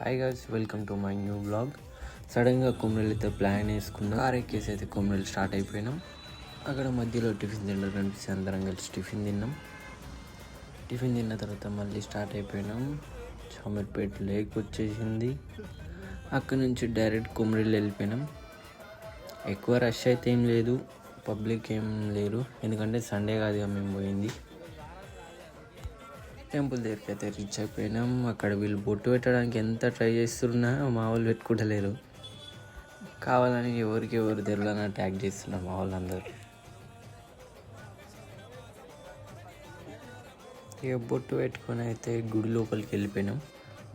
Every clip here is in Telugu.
Hi guys welcome to my new blog సడన్గా కుమ్రెల్ అయితే ప్లాన్ వేసుకున్నాం. కార్ ఎక్కేసి అయితే కుమ్రెల్ స్టార్ట్ అయిపోయినాం. అక్కడ మధ్యలో టిఫిన్ తినడం కనిపిస్తే అందరం కలిసి టిఫిన్ తిన్నాం. టిఫిన్ తిన్న తర్వాత మళ్ళీ స్టార్ట్ అయిపోయినాం. చామర్పేట లేక్ వచ్చేసింది. అక్కడ నుంచి డైరెక్ట్ కుమ్రెల్ వెళ్ళిపోయినాం. ఎక్కువ రష్ అయితే ఏం లేదు. పబ్లిక్ ఏం లేరు. ఎందుకంటే సండే కాదుగా మేము పోయింది. టెంపుల్ దగ్గరికి అయితే రీచ్ అయిపోయినాం. అక్కడ వీళ్ళు బొట్టు పెట్టడానికి ఎంత ట్రై చేస్తున్నా మా వాళ్ళు పెట్టుకుంటలేరు. కావాలని ఎవరికి ఎవరు తెలియని ట్యాగ్ చేస్తున్నారు మా వాళ్ళందరూ. ఇక బొట్టు పెట్టుకొని అయితే గుడి లోపలికి వెళ్ళిపోయినాం.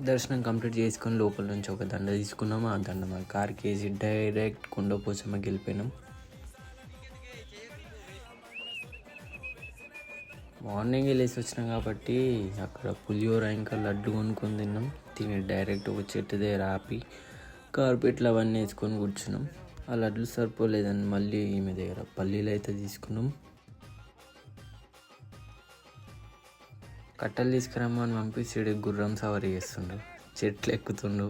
దర్శనం కంప్లీట్ చేసుకొని లోపల నుంచి ఒక దండ తీసుకున్నాం. ఆ దండ మా కార్కి వేసి డైరెక్ట్ కొండపోచమ్మకి వెళ్ళిపోయినాం. మార్నింగ్ వెళ్ళేసి వచ్చినాం కాబట్టి అక్కడ పులిహోర ఇంకా లడ్డు కొనుక్కొని తిన్నాం. తిని డైరెక్ట్ ఒక చెట్టు దగ్గర ఆపి కార్పెట్లు అవన్నీ వేసుకొని కూర్చున్నాం. ఆ లడ్లు సరిపోలేదని మళ్ళీ ఈమె దగ్గర పల్లీలు అయితే తీసుకున్నాం. కట్టలు తీసుకురమ్మని పంపిస్తే గుర్రం సవారీ చేస్తుండు. చెట్లు ఎక్కుతుండు.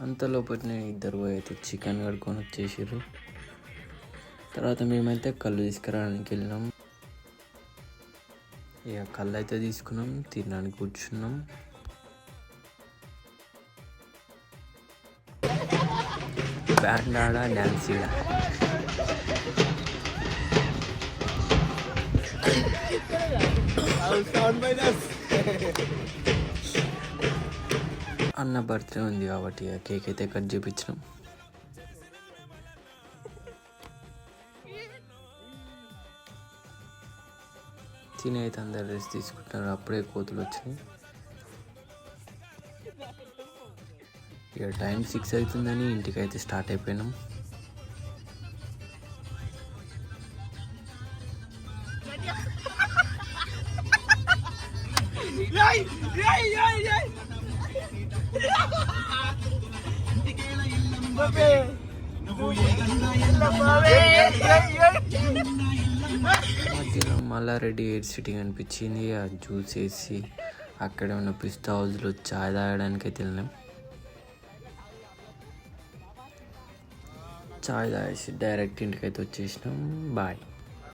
అంత లోపలనే ఇద్దరు పోయి అయితే చికెన్ కడుక్కొని వచ్చేసారు తర్వాత మేమైతే కళ్ళు తీసుకురావడానికి వెళ్ళినాం. ఇక కళ్ళు అయితే తీసుకున్నాం తినడానికి కూర్చున్నాం. బ్యాండ్ ఆడ డ్యాన్స్ ఇడ అన్న బర్త్డే ఉంది కాబట్టి కేక్ అయితే కట్ చేయించినాం తిని అయితే అందరు రెస్ట్ తీసుకుంటున్నారు. అప్పుడే కోతులు వచ్చినాయి ఇక టైం సిక్స్ అవుతుందని ఇంటికి అయితే స్టార్ట్ అయిపోయినాం మధ్యలో మల్లారెడ్డి ఎయిర్ సిటీ కనిపించింది ఆ జ్యూస్ వేసి అక్కడ ఉన్న పిస్తా హౌస్లో చాయ్ తాగడానికి అయితే వెళ్ళినాం చాయ్ తాగేసి డైరెక్ట్ ఇంటికి అయితే వచ్చేసినాం. బాయ్.